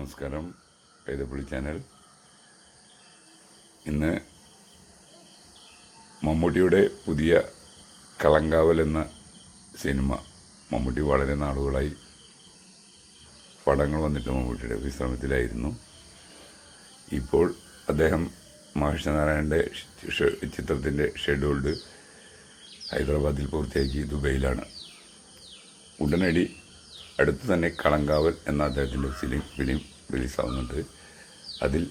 നമസ്കാരം. കൈതപ്പള്ളി ചാനൽ. ഇന്ന് മമ്മൂട്ടിയുടെ പുതിയ കളങ്കാവൽ എന്ന സിനിമ മമ്മൂട്ടി വളരെ നാളുകളായി പടങ്ങൾ വന്നിട്ട് മമ്മൂട്ടിയുടെ വിശ്രമത്തിലായിരുന്നു. ഇപ്പോൾ അദ്ദേഹം മഹേഷനാരായണന്റെ ചിത്രത്തിന്റെ ഷെഡ്യൂൾഡ് ഹൈദരാബാദിൽ പൂർത്തിയാക്കി ദുബൈയിലാണ്. ഉടനടി അടുത്ത് തന്നെ കളങ്കാവൽ എന്ന അദ്ദേഹത്തിന്റെ ഫിലിം ഫിലിം റിലീസാവുന്നുണ്ട്. അതിൽ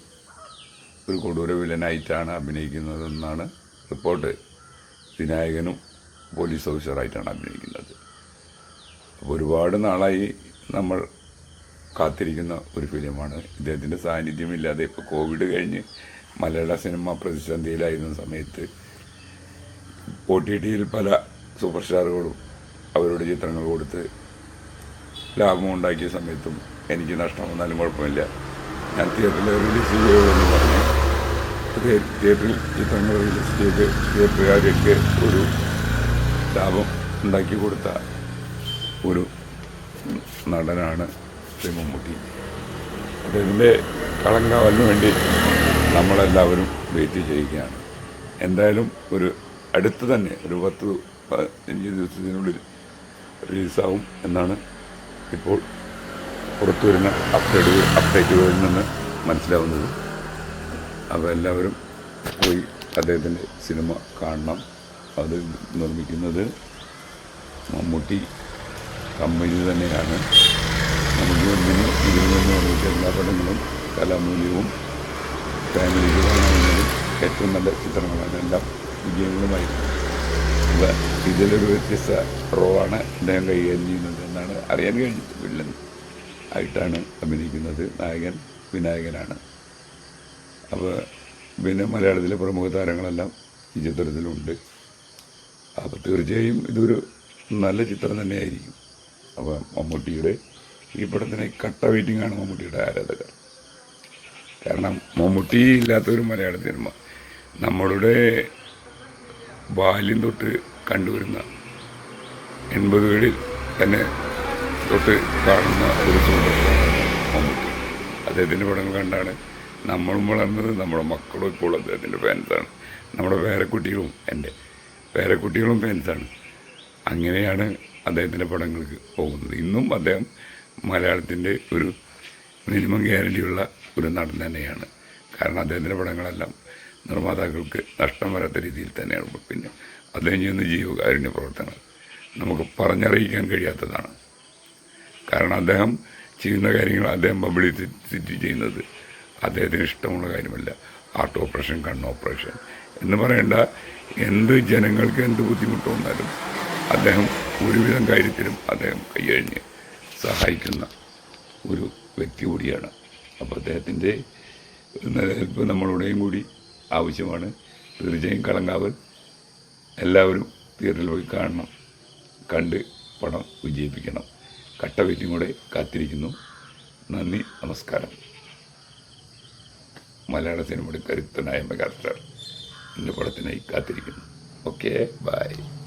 ഒരു കൊടൂര വില്ലനായിട്ടാണ് അഭിനയിക്കുന്നതെന്നാണ് റിപ്പോർട്ട്. വിനായകനും പോലീസ് ഓഫീസറായിട്ടാണ് അഭിനയിക്കുന്നത്. അപ്പോൾ ഒരുപാട് നാളായി നമ്മൾ കാത്തിരിക്കുന്ന ഒരു ഫിലിമാണ്. ഇദ്ദേഹത്തിന്റെ സാന്നിധ്യമില്ലാതെ ഇപ്പോൾ കോവിഡ് കഴിഞ്ഞ് മലയാള സിനിമ പ്രതിസന്ധിയിലായിരുന്ന സമയത്ത് ഒ ടി ടിയിൽ പല സൂപ്പർ സ്റ്റാറുകളും അവരുടെ ചിത്രങ്ങൾ കൊടുത്ത് ലാഭം ഉണ്ടാക്കിയ സമയത്തും എനിക്ക് നഷ്ടം വന്നാലും കുഴപ്പമില്ല. ഞാൻ തിയേറ്ററിൽ റിലീസ് ചെയ്യുമെന്ന് പറഞ്ഞു. തിയേ- തിയേറ്ററിൽ ചിത്രങ്ങൾ റിലീസ് ചെയ്ത് തിയേറ്ററുകാർക്ക് ഒരു ലാഭം ഉണ്ടാക്കി കൊടുത്ത ഒരു നടനാണ് ശ്രീ മമ്മൂട്ടി അദ്ദേഹത്തിന്റെ കളങ്കാവലിന് വേണ്ടി നമ്മളെല്ലാവരും വെയിറ്റ് ചെയ്യുകയാണ്. എന്തായാലും ഒരു അടുത്ത് തന്നെ ഒരു പത്ത് പതിനഞ്ച് ദിവസത്തിനുള്ളിൽ റിലീസാവും എന്നാണ് ഇപ്പോൾ പുറത്തു വരുന്ന അപ്ഡേറ്റ് അപ്ഡേറ്റുകളിൽ നിന്ന് മനസ്സിലാവുന്നത് അപ്പോൾ എല്ലാവരും പോയി അദ്ദേഹത്തിന്റെ സിനിമ കാണണം. അത് നിർമ്മിക്കുന്നത് മമ്മൂട്ടി കമ്പനി തന്നെയാണ്. നമുക്ക് ഒന്നിന് ഇതിൽ നിന്ന് നിർമ്മിച്ച എല്ലാ പടങ്ങളും കലാമൂല്യവും ഫാമിലിക്ക് കാണാവുന്നതും ഏറ്റവും നല്ല ചിത്രങ്ങളാണ്. എല്ലാം വിജയങ്ങളുമായിരുന്നു. ഇതിലൊരു വ്യത്യസ്ത റോളാണ് അദ്ദേഹം കൈകാര്യം ചെയ്യുന്നത് എന്നാണ് അറിയാൻ കഴിഞ്ഞത് വില്ലൻ ആയിട്ടാണ് അഭിനയിക്കുന്നത്. നായകൻ വിനായകനാണ്. അപ്പോൾ പിന്നെ മലയാളത്തിലെ പ്രമുഖ താരങ്ങളെല്ലാം ഈ ചിത്രത്തിലുണ്ട്. അപ്പോൾ തീർച്ചയായും ഇതൊരു നല്ല ചിത്രം തന്നെയായിരിക്കും. അപ്പോൾ മമ്മൂട്ടിയുടെ ഈ പടത്തിന് കട്ട വെയിറ്റിംഗ് ആണ് മമ്മൂട്ടിയുടെ ആരാധകർ. കാരണം മമ്മൂട്ടി ഇല്ലാത്തൊരു മലയാള സിനിമ. നമ്മളുടെ ബാല്യം തൊട്ട് കണ്ടുവരുന്ന എൺപതുകളിൽ തന്നെ തൊട്ട് കാണുന്ന ഒരു സൂപ്പർ സ്റ്റാറാണ് മമ്മൂട്ടി. അദ്ദേഹത്തിന്റെ പടങ്ങൾ കണ്ടാണ് നമ്മളും വളർന്നത് നമ്മുടെ മക്കളും ഇപ്പോൾ അദ്ദേഹത്തിന്റെ ഫാൻസാണ്. നമ്മുടെ പേരക്കുട്ടികളും എന്റെ പേരക്കുട്ടികളും ഫാൻസാണ്. അങ്ങനെയാണ് അദ്ദേഹത്തിന്റെ പടങ്ങൾക്ക് പോകുന്നത്. ഇന്നും അദ്ദേഹം മലയാളത്തിന്റെ ഒരു മിനിമം ഗ്യാരണ്ടിയുള്ള ഒരു നടൻ തന്നെയാണ്. കാരണം അദ്ദേഹത്തിന്റെ പടങ്ങളെല്ലാം നിർമ്മാതാക്കൾക്ക് നഷ്ടം വരാത്ത രീതിയിൽ തന്നെയാണ് പിന്നെ അദ്ദേഹം ചെയ്യുന്ന ജീവകാരുണ്യ പ്രവർത്തനങ്ങൾ നമുക്ക് പറഞ്ഞറിയിക്കാൻ കഴിയാത്തതാണ്. കാരണം അദ്ദേഹം ചെയ്യുന്ന കാര്യങ്ങൾ അദ്ദേഹം പബ്ലിസിറ്റി ചെയ്യുന്നത് അദ്ദേഹത്തിന് ഇഷ്ടമുള്ള കാര്യമല്ല. ഹാർട്ട് ഓപ്പറേഷൻ കണ്ണ് ഓപ്പറേഷൻ എന്ന് പറയേണ്ട എന്ത് ജനങ്ങൾക്ക് എന്ത് ബുദ്ധിമുട്ട് വന്നാലും അദ്ദേഹം ഒരുവിധം കാര്യത്തിലും അദ്ദേഹം കൈയഴിഞ്ഞ് സഹായിക്കുന്ന ഒരു വ്യക്തി കൂടിയാണ്. അപ്പോൾ അദ്ദേഹത്തിന്റെ നിലനിൽപ്പ് നമ്മളുടെയും കൂടി ആവശ്യമാണ്. തീർച്ചയായും കളങ്കാവ് എല്ലാവരും തിയേറ്ററിൽ പോയി കാണണം. കണ്ട് പണം വിജയിപ്പിക്കണം. കട്ട കൂടെ കാത്തിരിക്കുന്നു. നന്ദി നമസ്കാരം. മലയാള സിനിമയുടെ കരുത്തനായ മെഗാസ്റ്റാർ എന്റെ പടത്തിനായി കാത്തിരിക്കുന്നു. Okay bye.